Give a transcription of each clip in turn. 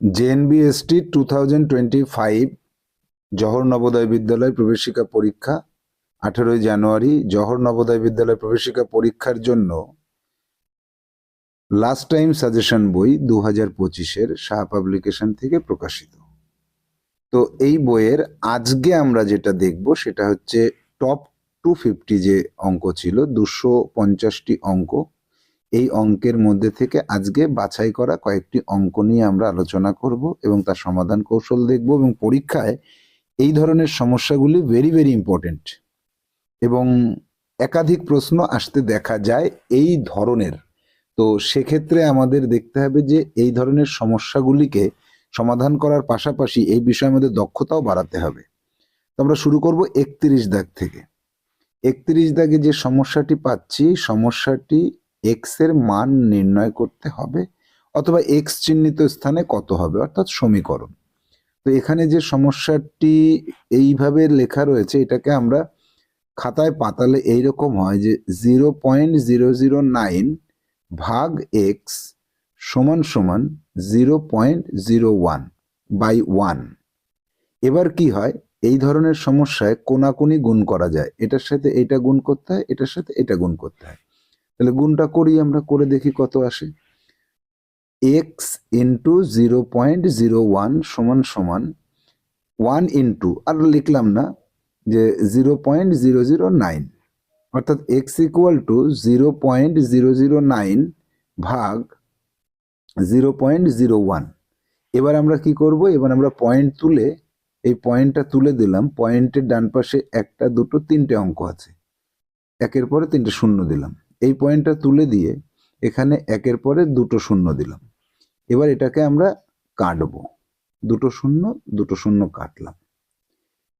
J N V S T two thousand twenty five Jawahar Navodaya Vidyalaya প্রবেশিকা পরীক্ষা আঠেরোই জানুয়ারি জহর নবোদয় বিদ্যালয় প্রবেশিকা পরীক্ষার জন্য লাস্ট টাইম সাজেশন বই দু হাজার পঁচিশের সাহা পাবলিকেশন থেকে প্রকাশিত। তো এই বইয়ের আজকে আমরা যেটা দেখব সেটা হচ্ছে টপ টু ফিফটি যে অঙ্ক ছিল, দুশো পঞ্চাশটি অঙ্ক এই অঙ্কের মধ্যে থেকে আজকে বাছাই করা কয়েকটি অঙ্ক নিয়ে আমরা আলোচনা করব এবং তার সমাধান কৌশল দেখব এবং পরীক্ষায় এই ধরনের সমস্যাগুলি ভেরি ভেরি ইম্পর্টেন্ট এবং একাধিক প্রশ্ন আসতে দেখা যায় এই ধরনের। তো সেক্ষেত্রে আমাদের দেখতে হবে যে এই ধরনের সমস্যাগুলিকে সমাধান করার পাশাপাশি এই বিষয়ে আমাদের দক্ষতাও বাড়াতে হবে। তো আমরা শুরু করব একত্রিশ দাগ থেকে। একত্রিশ দাগে যে সমস্যাটি পাচ্ছি, সমস্যাটি এক্সের মান নির্ণয় করতে হবে অথবা এক্স চিহ্নিত স্থানে কত হবে, অর্থাৎ সমীকরণ। তো এখানে যে সমস্যাটি এইভাবে লেখা রয়েছে, এটাকে আমরা খাতায় পাতালে এইরকম হয় যে zero point zero zero nine ভাগ এক্স সমান সমান zero point zero one by one এবার কি হয়, এই ধরনের সমস্যায় কোনাকুনি গুণ করা যায়। এটার সাথে এটা গুণ করতে হয়, এটার সাথে এটা গুণ করতে হয়। তাহলে গুণটা করি আমরা, করে দেখি কত আসে। X into zero point zero one সমান সমান ওয়ান ইন্টু আর লিখলাম না যে zero point zero zero nine অর্থাৎ X equal to zero point zero zero nine ভাগ জিরো পয়েন্ট জিরো ওয়ান এবার আমরা কি করব? এবার আমরা পয়েন্ট তুলে, এই পয়েন্টটা তুলে দিলাম পয়েন্টের ডান পাশে একটা, দুটো, তিনটে অঙ্ক আছে। একের পরে তিনটে, শূন্য দিলাম। এই পয়েন্টটা তুলে দিয়ে এখানে একের পরে দুটো শূন্য দিলাম। এবার এটাকে আমরা কাটবো। দুটো শূন্য দুটো শূন্য কাটলাম।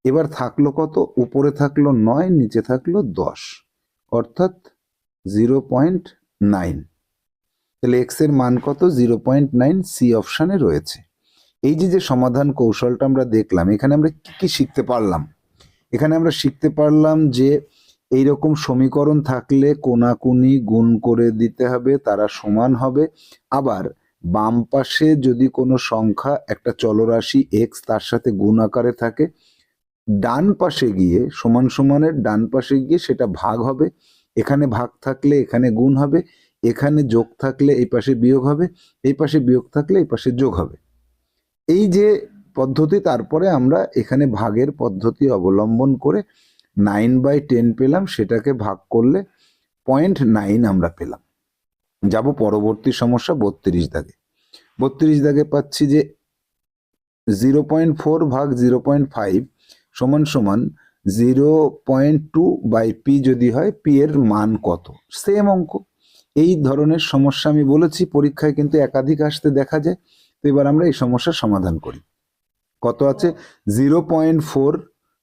এবার থাকল কত? উপরে থাকল নয়, নিচে থাকল দশ। অর্থাৎ জিরো পয়েন্ট নাইন তাহলে এক্সের মান কত? জিরো পয়েন্ট নাইন সি অপশানে রয়েছে। এই যে যে সমাধান কৌশলটা আমরা দেখলাম, এখানে আমরা কি কি শিখতে পারলাম? এখানে আমরা শিখতে পারলাম যে এই রকম সমীকরণ থাকলে কোনাকুনি গুণ করে দিতে হবে, তারা সমান হবে। আবার বাম পাশে যদি কোনো সংখ্যা একটা চলরাশি এক্স তার সাথে গুণ আকারে থাকে, ডান পাশে গিয়ে, সমান সমানের ডান পাশে গিয়ে সেটা ভাগ হবে। এখানে ভাগ থাকলে এখানে গুণ হবে, এখানে যোগ থাকলে এই পাশে বিয়োগ হবে, এই পাশে বিয়োগ থাকলে এই পাশে যোগ হবে। এই যে পদ্ধতি, তারপরে আমরা এখানে ভাগের পদ্ধতি অবলম্বন করে নাইন বাই টেন পেলাম, সেটাকে ভাগ করলে পয়েন্ট নাইন আমরা পেলাম। যাব পরবর্তী সমস্যা বত্রিশ দাগে। বত্রিশ দাগে পাচ্ছি যে জিরো পয়েন্ট ফোর ভাগ জিরো পয়েন্ট ফাইভ সমান সমান zero point two by P যদি হয় পি এর মান কত? সেম অঙ্ক। এই ধরনের সমস্যা আমি বলেছি, পরীক্ষায় কিন্তু একাধিক আসতে দেখা যায়। তো এবার আমরা এই সমস্যার সমাধান করি। কত আছে? Zero point four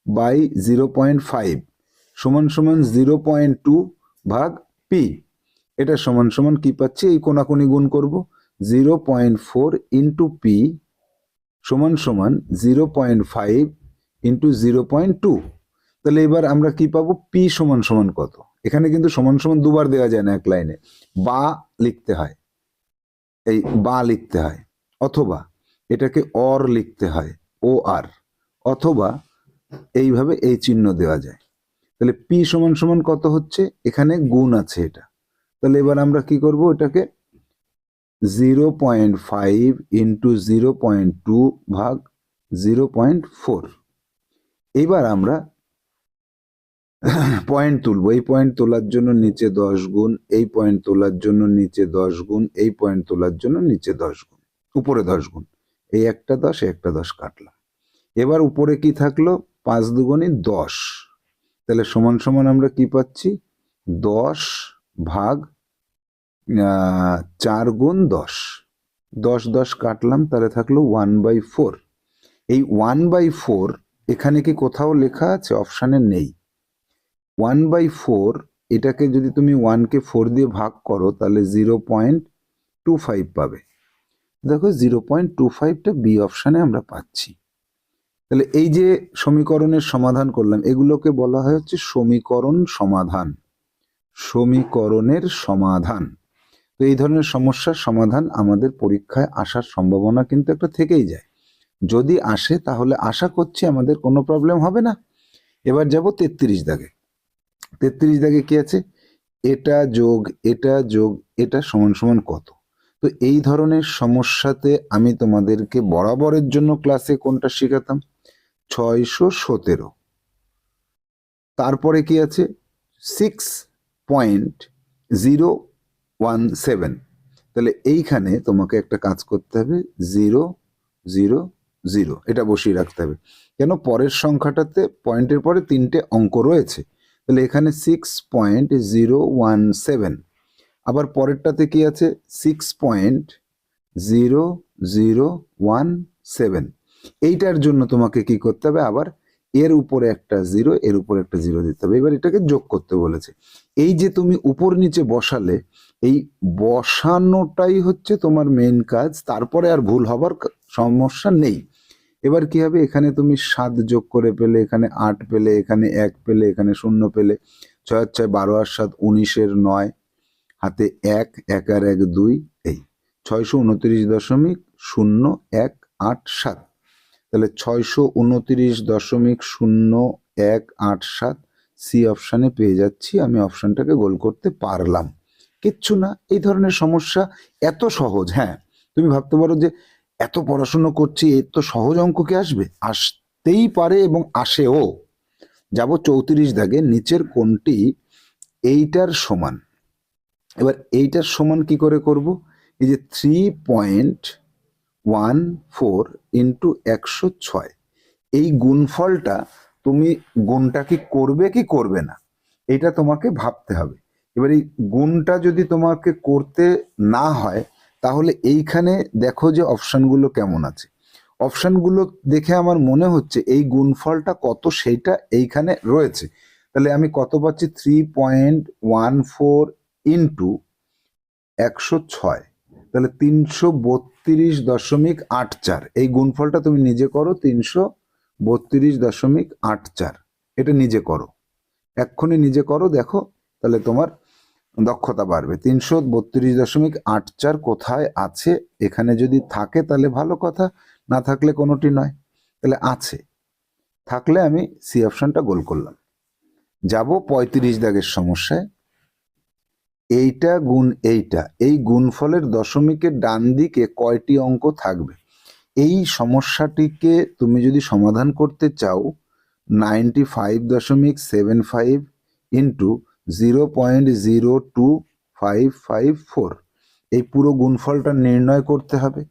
by zero point five সমান সমান জিরো পয়েন্ট টু ভাগ পি এটা সমান সমান কি পাচ্ছি? এই কোনাকুনি গুণ করব। Zero point four into P সমান সমান zero point five into zero point two. তাহলে এবার আমরা কি পাবো? পি সমান সমান কত? এখানে কিন্তু সমান সমান দুবার দেওয়া যায় না এক লাইনে। বা লিখতে হয়। এই বা লিখতে হয়। অথবা এটাকে অর লিখতে হয়। ও আর অথবা এইভাবে এই চিহ্ন দেওয়া যায়। তাহলে পি সমান সমান কত হচ্ছে? এখানে গুণ আছে এটা। তাহলে এবার আমরা কি করব? এটাকে zero point five into zero point two ভাগ জিরো পয়েন্ট ফোর। এইবার আমরা পয়েন্ট তুলবো। এই পয়েন্ট তোলার জন্য নিচে দশ গুণ, এই পয়েন্ট তোলার জন্য নিচে দশ গুণ, এই পয়েন্ট তোলার জন্য নিচে দশ গুণ, উপরে দশ গুণ। এই একটা দশ একটা দশ কাটলাম। এবার উপরে কি থাকল? পাঁচ দুগুণই দশ। তাহলে সমান সমান আমরা কি পাচ্ছি? দশ ভাগ চার গুণ দশ। দশ দশ কাটলাম, তাহলে থাকল ওয়ান বাই ফোর। এই ওয়ান বাই ফোর, এখানে কি কোথাও লেখা আছে? অপশানে নেই। ওয়ান বাই ফোর, এটাকে যদি তুমি ওয়ানকে ফোর দিয়ে ভাগ করো, তাহলে জিরো পয়েন্ট টু ফাইভ পাবে। দেখো, জিরো পয়েন্ট টু ফাইভটা বি অপশানে আমরা পাচ্ছি। তাহলে এই যে সমীকরণের সমাধান করলাম, এগুলোকে বলা হয় হচ্ছে সমীকরণ সমাধান। সমীকরণের সমাধান। তো এই ধরনের সমস্যার সমাধান আমাদের পরীক্ষায় আসার সম্ভাবনা কিন্তু একটা থেকেই যায়। যদি আসে, তাহলে আশা করছি আমাদের কোনো প্রবলেম হবে না। এবার যাব তেত্রিশ দাগে। তেত্রিশ দাগে কি আছে? এটা যোগ এটা যোগ, এটা সমান সমান কত? তো এই ধরনের সমস্যাতে আমি তোমাদেরকে বরাবরের জন্য ক্লাসে কোনটা শেখাতাম? ছয়শো সতেরো। তারপরে কি আছে? Six point zero one seven তাহলে এইখানে তোমাকে একটা কাজ করতে হবে জিরো জিরো জিরো এটা বসিয়ে রাখতে হবে। কেন? পরের সংখ্যাটাতে পয়েন্টের পরে তিনটে অঙ্ক রয়েছে। তাহলে এখানে six point zero one seven আবার পরেরটাতে কি আছে? Six point zero zero one seven এইটার জন্য তোমাকে কি করতে হবে? আবার এর উপরে একটা জিরো এর উপরে একটা জিরো দিতে হবে। এবার এটাকে যোগ করতে বলেছে। এই যে তুমি উপর নিচে বসালে, এই বসানোটাই হচ্ছে তোমার মেন কাজ। তারপরে আর ভুল হবার সমস্যা নেই। এবার কি হবে? এখানে তুমি সাত যোগ করে পেলে, এখানে আট পেলে, এখানে এক পেলে, এখানে শূন্য পেলে। ছয় ছয়, বারো আর সাত, উনিশের নয়। হাতে এক এক আর এক, দুই, এই। ছয়শো উনত্রিশ দশমিক শূন্য এক আট সাত। তাহলে ছয়শো উনত্রিশ দশমিক শূন্য এক আট সাত সি অপশানে পেয়ে যাচ্ছি। আমি অপশানটাকে গোল করতে পারলাম। কিচ্ছু না, এই ধরনের সমস্যা এত সহজ হ্যাঁ। তুমি ভাবতে পারো যে এত পড়াশুনো করছি, এর তো সহজ অঙ্ক কি আসবে? আসতেই পারে এবং আসেও। যাব চৌত্রিশ দাগে, নিচের কোনটি এইটার সমান। এবার এইটার সমান কি করে করব? এই যে three point one four into একশো ছয়। এই গুণফলটা তুমি গুণটা কি করবে কি করবে না, এটা তোমাকে ভাবতে হবে। এবার এই গুণটা যদি তোমাকে করতে না হয়, তাহলে এইখানে দেখো যে অপশানগুলো কেমন আছে। অপশানগুলো দেখে আমার মনে হচ্ছে এই গুণফলটা কত, সেইটা এইখানে রয়েছে। তাহলে আমি কত পাচ্ছি? Three point one four into একশো ছয়। তাহলে তিনশো বত্রিশ দশমিক আট চার। এই গুণফলটা তুমি নিজে করো তিনশো বত্রিশ দশমিক আট চার। এটা নিজে করো। এক্ষুনি নিজে করো, দেখো, তাহলে তোমার দক্ষতা বাড়বে। তিনশো বত্রিশ দশমিক আট চার কোথায় আছে? এখানে যদি থাকে, তাহলে ভালো কথা। না থাকলে কোনোটি নয়। তাহলে আছে। থাকলে আমি সি অপশনটা গোল করলাম। যাব পঁয়ত্রিশ দাগের সমস্যায়। এইটা গুণ এইটা, এই গুণফলের দশমিকের ডান দিকে কয়টি অঙ্ক থাকবে? এই সমস্যাটিকে তুমি যদি সমাধান করতে চাও নাইনটি ফাইভ দশমিক seven five into zero point zero two five five four এই পুরো গুণফলটা নির্ণয় করতে হবে।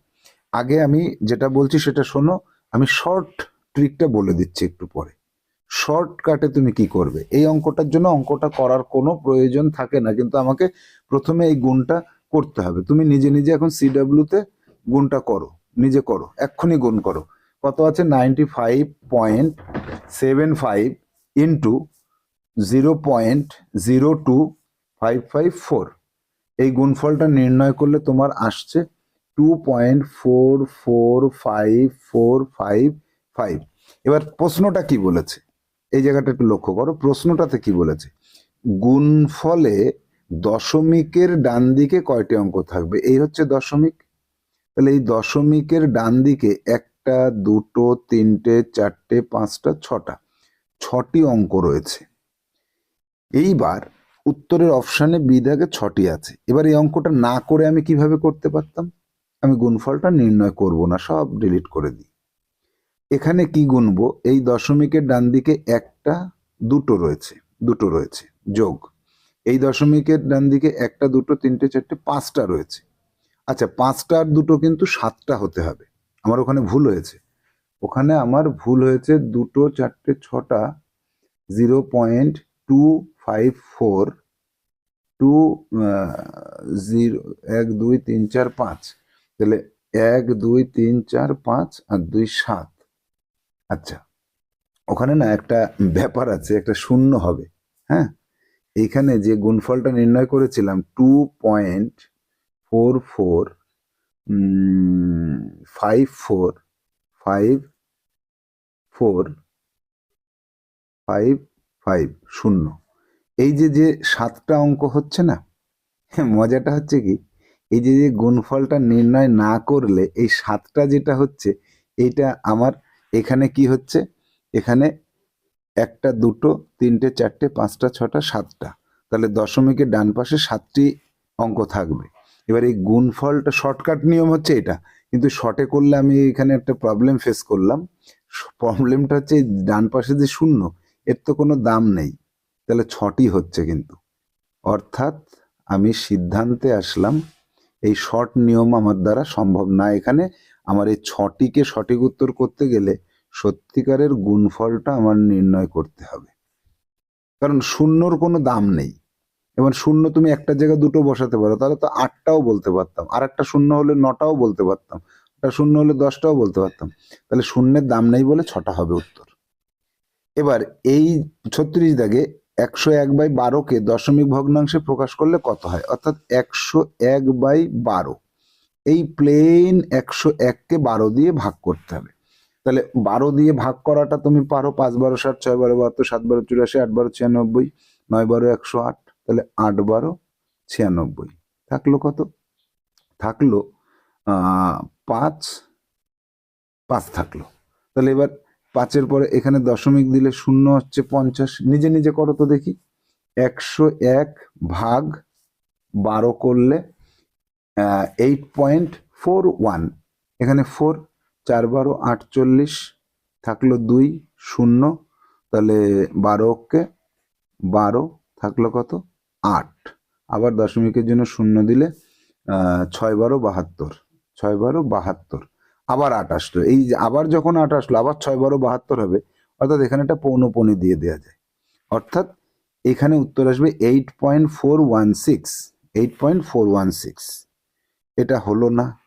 আগে আমি যেটা বলছি সেটা শোনো, আমি শর্ট ট্রিকটা বলে দিচ্ছি একটু পরে। শর্টকাটে তুমি কি করবে? এই অঙ্কটার জন্য অঙ্কটা করার কোনো প্রয়োজন থাকে না। কিন্তু আমাকে প্রথমে এই গুণটা করতে হবে। তুমি নিজে নিজে এখন সিডাব্লিউতে গুণটা করো। নিজে করো। এক্ষুনি গুণ করো। কত আছে? Ninety five point seven five into zero point zero two five five four. এই গুণফলটা নির্ণয় করলে তোমার আসছে two point four four five four five five. এবার প্রশ্নটা কি বলেছে? এই জায়গাটা একটু লক্ষ্য করো, প্রশ্নটাতে কি বলেছে? গুণফলে দশমিকের ডান দিকে কয়টি অঙ্ক থাকবে? এই হচ্ছে দশমিক। তাহলে এই দশমিকের ডান দিকে একটা, দুটো, তিনটে, চারটে, পাঁচটা, ছটা, ছটি অঙ্ক রয়েছে। এইবার উত্তরের অপশানে বিদাগে ছটি আছে। এবার এই অঙ্কটা না করে আমি কীভাবে করতে পারতাম? আমি গুণফলটা নির্ণয় করব না, সব ডিলিট করে দিই। এখানে কি গুনব? এই দশমিকের ডান দিকে একটা, দুটো রয়েছে দুটো রয়েছে, যোগ। এই দশমিকের ডান দিকে একটা, দুটো, তিনটে, চারটে, পাঁচটা রয়েছে। আচ্ছা পাঁচটা আর দুটো কিন্তু সাতটা হতে হবে। আমার ওখানে ভুল হয়েছে। ওখানে আমার ভুল হয়েছে দুটো, চারটে, ছটা, zero point two five four, two zero, এক, দুই, তিন, চার, পাঁচ। তাহলে এক, দুই, তিন, চার, পাঁচ আর দুই, সাত। আচ্ছা ওখানে না একটা ব্যাপার আছে একটা শূন্য হবে হ্যাঁ? এইখানে যে গুণফলটা নির্ণয় করেছিলাম two point four four five four five four five five শূন্য। এই যে যে সাতটা অঙ্ক হচ্ছে না হ্যাঁ, মজাটা হচ্ছে কি এই যে যে গুণফলটা নির্ণয় না করলে এই সাতটা যেটা হচ্ছে এইটা আমার এখানে কি হচ্ছে? এখানে একটা, দুটো, তিনটে, চারটে, পাঁচটা, ছটা, সাতটা। তাহলে দশমিকের ডান পাশে সাতটি অঙ্ক থাকবে। এবার এই গুণফলটা শর্টকাট নিয়ম হচ্ছে এটা। কিন্তু শর্টে করলে আমি এখানে একটা প্রবলেম ফেস করলাম। প্রবলেমটা হচ্ছে ডান পাশে যে শূন্য, এর তো কোনো দাম নেই। তাহলে ছটি হচ্ছে কিন্তু। অর্থাৎ আমি সিদ্ধান্তে আসলাম, এই শর্ট নিয়ম আমার দ্বারা সম্ভব না। এখানে আমার এই ছটিকে সঠিক উত্তর করতে গেলে সত্যিকারের গুণফলটা আমার নির্ণয় করতে হবে। কারণ শূন্যর কোনো দাম নেই। এবং শূন্য তুমি একটা জায়গায় দুটো বসাতে পারো, তাহলে তো আটটাও বলতে পারতাম। আর একটা শূন্য হলে নটাও বলতে পারতাম। একটা শূন্য হলে দশটাও বলতে পারতাম। তাহলে শূন্যের দাম নেই বলে ছটা হবে উত্তর। এবার এই ছত্রিশ দাগে একশো এক বাই বারোকে দশমিক ভগ্নাংশে প্রকাশ করলে কত হয়? অর্থাৎ একশো এক বাই বারো। এই প্লেন একশো এককে বারো দিয়ে ভাগ করতে হবে। তাহলে বারো দিয়ে ভাগ করাটা তুমি পারো পাঁচ বারো ষাট, ছয় বারো বাহাত্তর, সাত বারো চুরাশি, আট বারো ছিয়ানব্বই, নয় বারো একশো আট, তাহলে আট বারো ছিয়ানব্বই। থাকল কত? থাকল পাঁচ পাঁচ থাকল। তাহলে এবার পাঁচের পরে এখানে দশমিক দিলে শূন্য হচ্ছে পঞ্চাশ। নিজে নিজে করো তো দেখি। একশো এক ভাগ বারো করলে এইট পয়েন্ট ফোর ওয়ান এখানে ফোর চার বারো, আটচল্লিশ থাকল দুই, শূন্য। তাহলে বারোকে বারো থাকল কত? আট। আবার দশমিকের জন্য শূন্য দিলে ছয় বারো বাহাত্তর। ছয় বারো বাহাত্তর। আবার আট আসলো। এই আবার যখন আট আসলো, আবার ছয় বারো বাহাত্তর হবে। অর্থাৎ এখানে একটা পৌনপনি দিয়ে দেওয়া যায়। অর্থাৎ এখানে উত্তর আসবে eight point four one six eight point four one six এটা হলো না,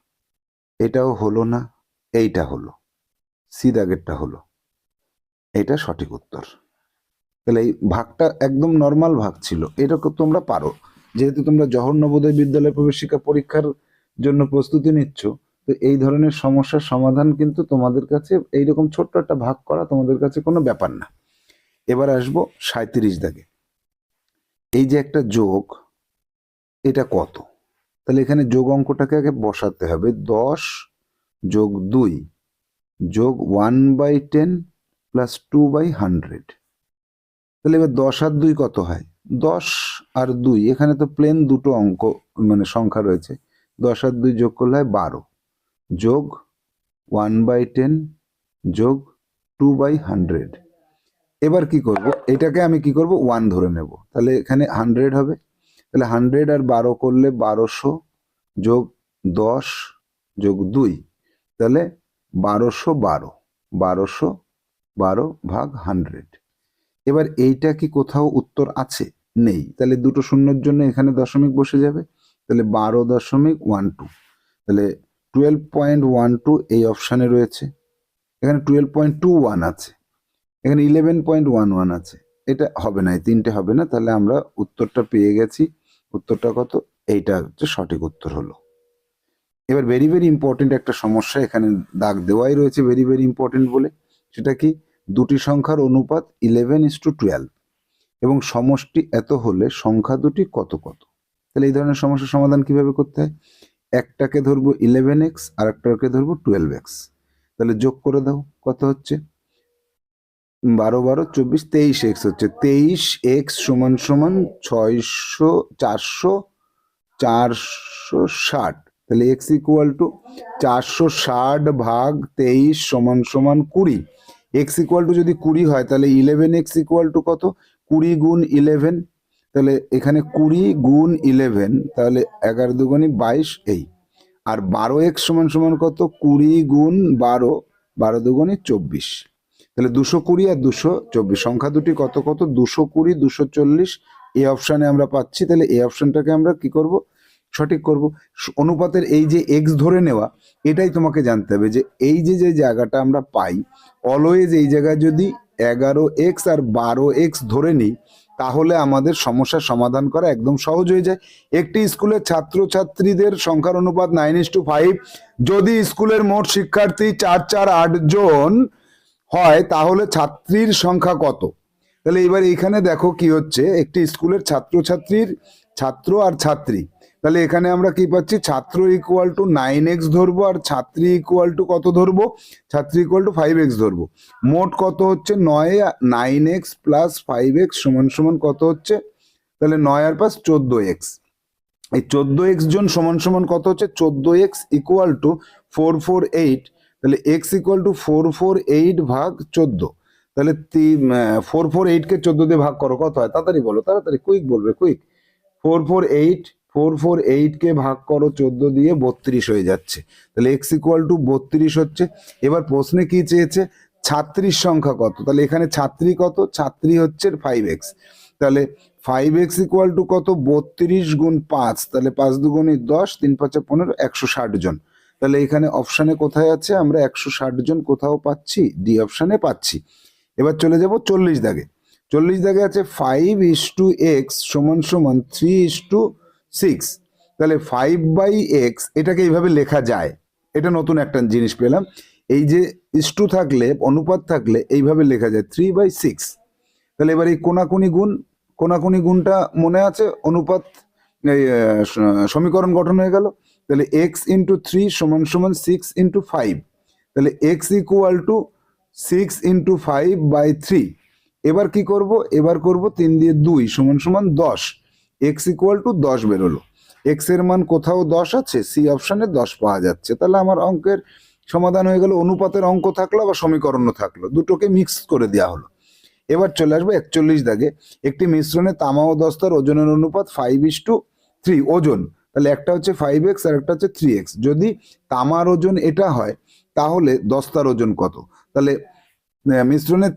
এটাও হলো না, এইটা হলো, সি দাগেরটা হলো। এটা সঠিক উত্তর। তাহলে এই ভাগটা একদম নর্মাল ভাগ ছিল এটা তোমরা পারো। যেহেতু তোমরা জওহর নবোদয় বিদ্যালয় প্রবেশিকা পরীক্ষার জন্য প্রস্তুতি নিচ্ছ, তো এই ধরনের সমস্যার সমাধান কিন্তু তোমাদের কাছে, এইরকম ছোট্ট একটা ভাগ করা তোমাদের কাছে কোনো ব্যাপার না। এবার আসব সাঁত্রিশ দাগে। এই যে একটা যোগ, এটা কত? তাহলে এখানে যোগ অঙ্কটাকে আগে বসাতে হবে। দশ যোগ দুই যোগ one by ten plus two by hundred. তাহলে এবার দশ আর দুই কত হয়? দশ আর দুই, এখানে তো প্লেন দুটো অঙ্ক মানে সংখ্যা রয়েছে। দশ আর দুই যোগ করলে হয় বারো। যোগ ওয়ান বাই টেন যোগ টু বাই হান্ড্রেড। এবার কি করব? এটাকে আমি কি করব? ওয়ান ধরে নেব। তাহলে এখানে হান্ড্রেড হবে। তাহলে হান্ড্রেড আর বারো করলে বারোশো যোগ দশ যোগ দুই, তাহলে বারোশো বারো বারোশো বারো ভাগ হান্ড্রেড এবার এইটা কি কোথাও উত্তর আছে? নেই। তাহলে দুটো শূন্যর জন্য এখানে দশমিক বসে যাবে। তাহলে বারো দশমিক ওয়ান টু তাহলে টুয়েলভ পয়েন্ট ওয়ান টু এই অপশানে রয়েছে। এখানে টুয়েলভ পয়েন্ট টু ওয়ান আছে। এখানে ইলেভেন পয়েন্ট ওয়ান ওয়ান আছে। এটা হবে না, এই তিনটে হবে না। তাহলে আমরা উত্তরটা পেয়ে গেছি। উত্তরটা কত? এইটা হচ্ছে সঠিক উত্তর হলো। এবার ভেরি ভেরি ইম্পর্টেন্ট একটা সমস্যা এখানে দাগ দেওয়াই রয়েছে ভেরি ভেরি ইম্পর্টেন্ট বলে। সেটা কি? দুটি সংখ্যার অনুপাত ইলেভেন ইস টু টুয়েলভ এবং সমষ্টি এত হলে সংখ্যা দুটি কত কত? তাহলে এই ধরনের সমস্যার সমাধান কীভাবে করতে হয়? একটাকে ধরবো ইলেভেন এক্স আর একটাকে ধরবো টুয়েলভ এক্স তাহলে যোগ করে দাও, কত হচ্ছে? বারো বারো চব্বিশ তেইশ এক্স হচ্ছে তেইশ এক্স সমান সমান ছয়শো, চারশো চারশো ষাট। তাহলে এক্স ইকুয়াল টু চারশো ষাট ভাগ তেইশ সমান সমান কুড়ি। এক্স ইকুয়াল টু যদি কুড়ি হয়, তাহলে ইলেভেন এক্স ইকুয়াল টু কত? কুড়ি গুণ ইলেভেন। তাহলে এখানে কুড়ি গুণ ইলেভেন, তাহলে এগারো দুগুণি বাইশ এই। আর বারো এক্স সমান সমান কত? কুড়ি গুণ বারো বারো দুগুণি চব্বিশ। তাহলে দুশো কুড়ি আর দুশো চব্বিশ। সংখ্যা দুটি কত কত? দুশো কুড়ি, দুশো চল্লিশ। এই অপশানে আমরা পাচ্ছি। তাহলে এই অপশানটাকে আমরা কি করব? সঠিক করব। অনুপাতের এই যে এক্স ধরে নেওয়া, এটাই তোমাকে জানতে হবে যে এই যে যে জায়গাটা আমরা পাই অলওয়েজ এই জায়গায় যদি এগারো এক্স আর বারো এক্স ধরে নিই, তাহলে আমাদের সমস্যার সমাধান করা একদম সহজ হয়ে যায়। একটি স্কুলের ছাত্রছাত্রীদের সংখ্যার অনুপাত নাইন ইস টু ফাইভ যদি স্কুলের মোট শিক্ষার্থী চার চার, আট জন হয়, তাহলে ছাত্রীর সংখ্যা কত? তাহলে এবার এখানে দেখো কি হচ্ছে, একটি স্কুলের ছাত্রছাত্রীর ছাত্র আর ছাত্রী। তাহলে এখানে আমরা কি পাচ্ছি, ছাত্র ইকুয়াল টু নাইন এক্স ধরবো আর ছাত্রী ইকুয়াল টু কত ধরবো? ছাত্রী ইকুয়াল টু ফাইভ এক্স ধরবো। মোট কত হচ্ছে? নয় nine X plus five X সমান সমান কত হচ্ছে? তাহলে নয় আর পাঁচ চোদ্দ এক্স এই চোদ্দ এক্স জন সমান সমান কত হচ্ছে? চোদ্দ X equal to four four eight তাহলে X equal to four four eight ভাগ চোদ্দ। তাহলে ফোর ফোর এইটকে চোদ্দ দিয়ে ভাগ করো, কত হয়? তাড়াতাড়ি বলো, তাড়াতাড়ি কুইক বলবে quick four four eight four four এইটকে ভাগ করো, চোদ্দ দিয়ে বত্রিশ হয়ে যাচ্ছে। তাহলে এক্স ইকুয়াল টু বত্রিশ হচ্ছে। এবার প্রশ্নে কি চেয়েছে? ছাত্রীর সংখ্যা কত? তাহলে এখানে ছাত্রী কত? ছাত্রী হচ্ছে ফাইভ এক্স তাহলে ফাইভ এক্স ইকুয়াল টু কত? বত্রিশ গুণ পাঁচ। তাহলে পাঁচ দুগুণে দশ, তিন পাঁচে পনেরো, একশো ষাট জন। তাহলে এখানে অপশানে কোথায় আছে? আমরা একশো ষাট জন কোথাও পাচ্ছি ডি অপশানে পাচ্ছি। এবার চলে যাব চল্লিশ দাগে। চল্লিশ দাগে আছে ফাইভ ইস টু এক্স সমান সমান থ্রি ইস টু সিক্স তাহলে ফাইভ বাই এক্স এটাকে এইভাবে লেখা যায়। এটা নতুন একটা জিনিস পেলাম। এই যে ইস টু থাকলে, অনুপাত থাকলে, এইভাবে লেখা যায় থ্রি বাই সিক্স তাহলে এবার এই কোনাকুনি গুণ, কোনাকুনি গুণটা মনে আছে? অনুপাত সমীকরণ গঠন হয়ে গেল। তাহলে এক্স ইন্টু থ্রি সমান সমান সিক্স ইন্টু ফাইভ তাহলে X equal to six into five by three এবার কি করব? এবার করব তিন দিয়ে দুই সমান সমান দশ। এক্স ইকুয়াল টু দশ বেরোলো। এক্সের মান কোথাও দশ আছে? সি অপশানে দশ পাওয়া যাচ্ছে। তাহলে আমার অঙ্কের সমাধান হয়ে গেল। অনুপাতের অঙ্ক থাকল বা সমীকরণও থাকল। দুটোকে মিক্স করে দেওয়া হলো। এবার চলে আসব একচল্লিশ দাগে। একটি মিশ্রণে তামা ও দস্তার ওজনের অনুপাত ফাইভ ইস টু থ্রি ওজন। তাহলে একটা হচ্ছে ফাইভ এক্স আর একটা হচ্ছে থ্রি এক্স যদি তামার ওজন এটা হয়, তাহলে দস্তার ওজন কত? তাহলে মিশ্রণের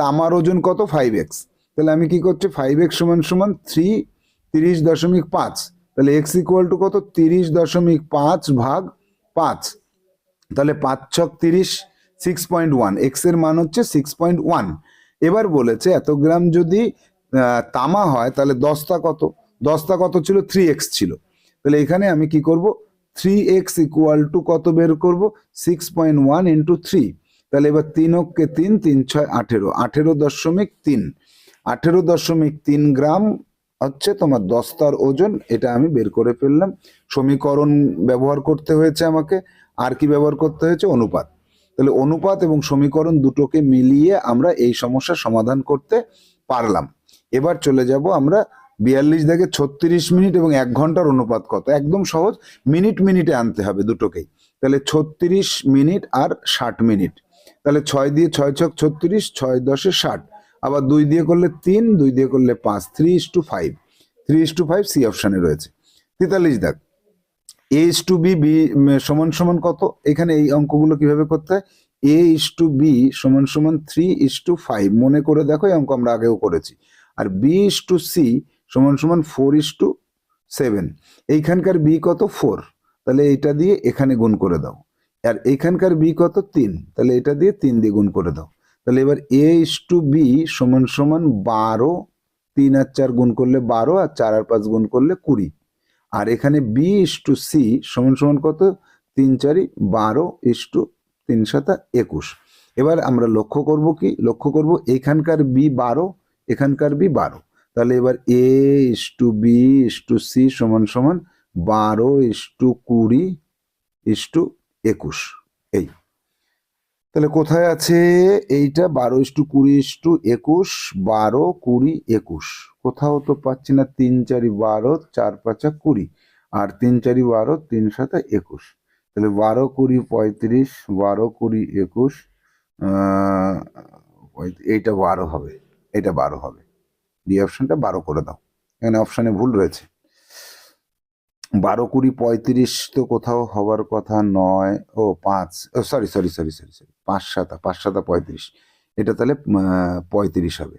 তামার ওজন কত? ফাইভ এক্স তাহলে আমি কি করছি? ফাইভ এক্স সমান সমান থ্রি তিরিশ দশমিক পাঁচ। তাহলে এক্স ইকুয়াল টু কত? তিরিশ দশমিক পাঁচ ভাগ পাঁচ। তাহলে পাঁচ ছক তিরিশ সিক্স পয়েন্ট ওয়ান এক্সের মান হচ্ছে সিক্স পয়েন্ট ওয়ান এবার বলেছে এত গ্রাম যদি তামা হয়, তাহলে দস্তা কত? দস্তা কত ছিল? থ্রি এক্স ছিল। তাহলে এখানে আমি কি করব? থ্রি এক্স ইকুয়াল টু কত বের করব? Six point one into three তাহলে এবার তিন অক্ষে তিন তিন ছয়, আঠেরো। আঠেরো দশমিক তিন। আঠেরো দশমিক তিন গ্রাম হচ্ছে তোমার দস্তার ওজন, এটা আমি বের করে ফেললাম। সমীকরণ ব্যবহার করতে হয়েছে আমাকে। আর কি ব্যবহার করতে হয়েছে? অনুপাত। তাহলে অনুপাত এবং সমীকরণ দুটোকে মিলিয়ে আমরা এই সমস্যার সমাধান করতে পারলাম। এবার চলে যাব আমরা বিয়াল্লিশ থেকে ছত্রিশ মিনিট এবং এক ঘণ্টার অনুপাত কত? একদম সহজ, মিনিট মিনিটে আনতে হবে দুটোকেই। তাহলে ছত্রিশ মিনিট আর ষাট মিনিট। তাহলে ছয় দিয়ে ছয় ছক ছত্রিশ, ছয় দশে ষাট। আবার দুই দিয়ে করলে তিন, দুই দিয়ে করলে পাঁচ three is to five. Three is to five C অপশানে রয়েছে। তেতাল্লিশ দেখ, A is to B B সমান সমান কত? এখানে এই অঙ্কগুলো কীভাবে করতে হয়? এ ইস টু বি সমান সমান থ্রি ইস টু ফাইভ। মনে করে দেখো এই অঙ্ক আমরা আগেও করেছি। আর বি ইস টু সি সমান সমান ফোর ইস টু সেভেন এইখানকার বি কত ফোর তাহলে এটা দিয়ে এখানে গুণ করে দাও। আর এখানকার বি কত তিন? তাহলে এটা দিয়ে তিন দিয়ে গুণ করে দাও। তাহলে এবার এ ইস টু বি সমান সমান বারো, তিন আর চার গুণ করলে বারো আর চার আর পাঁচ গুণ করলে কুড়ি। আর এখানে বি ইস টু সি সমান সমান কত? তিন চারি, বারো ইস টু তিন সাতা একুশ। এবার আমরা লক্ষ্য করব কি? লক্ষ্য করব এখানকার বি বারো, এখানকার বি বারো। তাহলে এবার A is to B is to C সমান সমান বারো ইস টু কুড়ি ইস টু একুশ। এই। তাহলে কোথায় আছে? এইটা বারো ইস টু কুড়ি ইস টু একুশ, বারো, কুড়ি, একুশ। কোথাও তো পাচ্ছি না, তিন চারি বারো, চার পাঁচা কুড়ি। আর তিন চারি বারো, তিন সাথে একুশ। তাহলে বারো, কুড়ি, পঁয়ত্রিশ, বারো, কুড়ি, একুশ এইটা বারো হবে। এটা বারো হবে। ডি অপশনটা বারো করে দাও। এখানে অপশানে ভুল রয়েছে। বারো কুড়ি পঁয়ত্রিশ তো কোথাও হবার কথা নয়। ও, পাঁচ, ও sorry sorry sorry sorry sorry পাঁচ সাতা পাঁচ সাতা পঁয়ত্রিশ। এটা তাহলে পঁয়ত্রিশ হবে।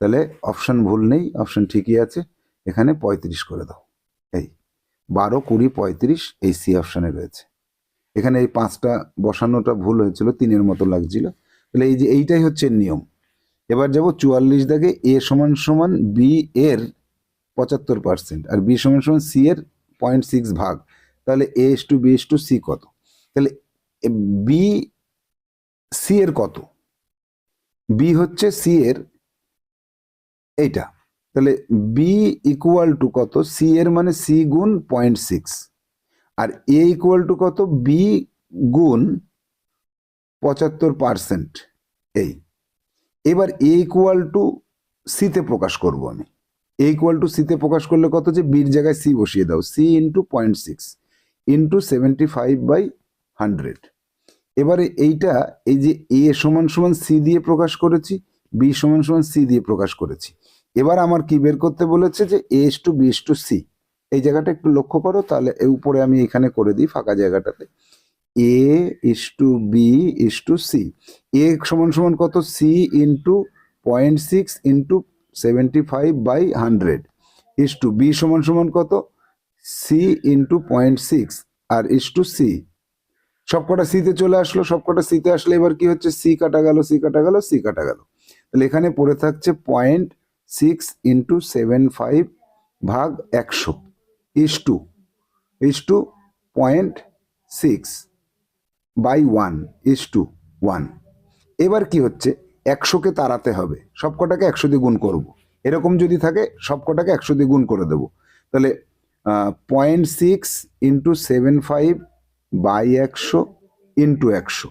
তাহলে অপশন ভুল নেই অপশন ঠিকই আছে। এখানে পঁয়ত্রিশ করে দাও। এই, বারো কুড়ি পঁয়ত্রিশ এই সি অপশানে রয়েছে। এখানে এই পাঁচটা বসানোটা ভুল হয়েছিল, তিনের মতো লাগছিল। তাহলে এই যে, এইটাই হচ্ছে নিয়ম। এবার যাব চুয়াল্লিশ দাগে এ সমান সমান বি এর পঁচাত্তর পার্সেন্ট আর বি সমান সমান সি এর পয়েন্ট সিক্স ভাগ। তাহলে A is to B is to C কত? তাহলে বি সি এর কত? বি হচ্ছে সি এর এইটা। তাহলে বি ইকুয়াল টু কত? সি এর মানে সি গুণ পয়েন্ট সিক্স আর এ ইকুয়াল টু কত? বি গুণ পঁচাত্তর পার্সেন্ট এই। এবার এ ইকুয়াল টু সিতে প্রকাশ করব আমি। এ ইকুয়াল টু সিতে প্রকাশ করলে কত যে বির জায়গায় সি বসিয়ে দাও। C into point six into seventy five by hundred এবারে এইটা, এই যে এ সমান সমান সি দিয়ে প্রকাশ করেছি বি সমান সমান সি দিয়ে প্রকাশ করেছি। এবার আমার কি বের করতে বলেছে যে is to B to C এই জায়গাটা একটু লক্ষ্য করো, তাহলে উপরে আমি এখানে করে দিই ফাঁকা জায়গাটাতে। A is to B is to C A সমান সমান কত? C into point six into seventy five by hundred is to B সমান সমান কত? সি ইন্টু পয়েন্ট সিক্স আর ইস টু সি সবকটা সিতে চলে আসলো সবকটা সিতে আসলে এবার কি হচ্ছে? সি কাটা গেল সি কাটা গেল সি কাটা গেল। তাহলে এখানে পড়ে থাকছে point six into seven five ভাগ একশো। Is to is to point six by one is to one এবার কি হচ্ছে? একশোকে তাড়াতে হবে। সবকটাকে একশো দিয়ে গুণ করব। এরকম যদি থাকে, সবকটাকে একশো দিয়ে গুণ করে দেবো। তাহলে point six into seven five by একশো ইন্টু একশো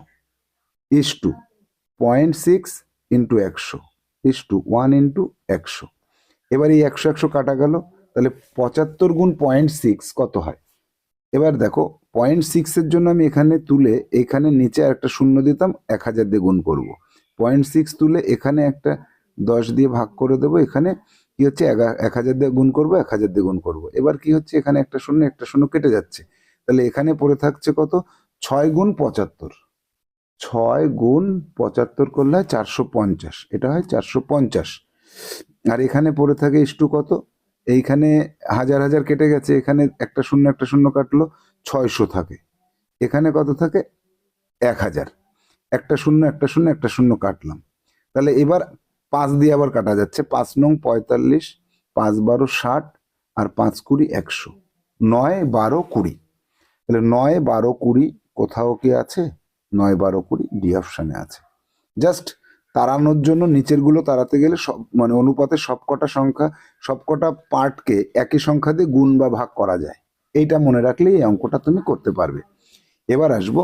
is to point six into একশো ইস টু ওয়ান ইন্টু একশো। এবার এই একশো একশো কাটা গেল। তাহলে পঁচাত্তর গুণ পয়েন্ট সিক্স কত হয়? এবার দেখো পয়েন্ট সিক্সের জন্য আমি এখানে তুলে এখানে নিচে একটা শূন্য দিতাম, এক হাজার দিয়ে গুণ করব। পয়েন্ট সিক্স তুলে এখানে একটা দশ দিয়ে ভাগ করে দেবো, এখানে কি হচ্ছে এক হাজার দিয়ে গুণ করব, এক হাজার দিয়ে গুণ করব। এবার কি হচ্ছে, এখানে একটা শূন্য একটা শূন্য কেটে যাচ্ছে। তাহলে এখানে পড়ে থাকছে কত? ছয় গুণ পঁচাত্তর। ছয় গুণ পঁচাত্তর করলে হয় চারশো পঞ্চাশ। এটা হয় চারশো পঞ্চাশ। আর এখানে পড়ে থাকে ইস্টু কত? এইখানে হাজার হাজার কেটে গেছে, এখানে একটা শূন্য একটা শূন্য কাটলো, ছয়শো থাকে। এখানে কত থাকে? এক হাজার। একটা শূন্য একটা শূন্য একটা শূন্য কাটলাম। তাহলে এবার পাঁচ দিয়ে আবার কাটা যাচ্ছে। পাঁচ নং পঁয়তাল্লিশ, পাঁচ বারো ষাট আর পাঁচ কুড়ি একশো। নয় বারো কুড়ি। তাহলে নয় বারো কুড়ি কোথাও কি আছে? নয় বারো কুড়ি ডি অপশানে আছে। জাস্ট তাড়ানোর জন্য নিচেরগুলো তাড়াতে গেলে সব মানে অনুপাতে সবকটা সংখ্যা, সবকটা পার্টকে একই সংখ্যা দিয়ে গুণ বা ভাগ করা যায়। এইটা মনে রাখলে এই অঙ্কটা তুমি করতে পারবে। এবার আসব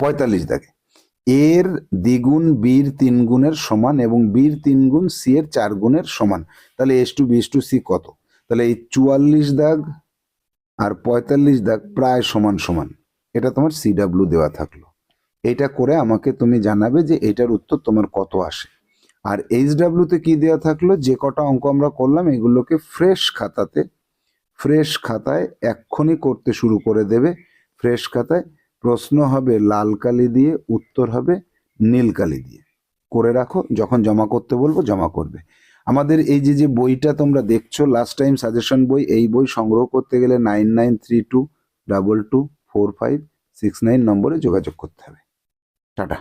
পঁয়তাল্লিশ দেখে এর দ্বিগুণ বীর তিন গুণের সমান এবং বীর তিন গুণ সি এর চার গুণের সমান। তাহলে is to B, is to C কত? তাহলে এই চুয়াল্লিশ দাগ আর পঁয়তাল্লিশ দাগ প্রায় সমান সমান। এটা তোমার সিডাব্লিউ দেওয়া থাকল। এটা করে আমাকে তুমি জানাবে যে এটার উত্তর তোমার কত আসে। আর এইচ ডাব্লিউতে কি দেওয়া থাকল? যে কটা অঙ্ক আমরা করলাম, এগুলোকে ফ্রেশ খাতাতে ফ্রেশ খাতায় এক্ষুনি করতে শুরু করে দেবে। ফ্রেশ খাতায় প্রশ্ন হবে লাল কালি দিয়ে, উত্তর হবে নীল কালি দিয়ে। করে রাখো, যখন জমা করতে বলব জমা করবে। আমাদের এই যে যে বইটা তোমরা দেখছ লাস্ট টাইম সাজেশন বই, এই বই সংগ্রহ করতে গেলে nine nine three two double two four five six nine নম্বরে যোগাযোগ করতে হবে। ടാറ്റാ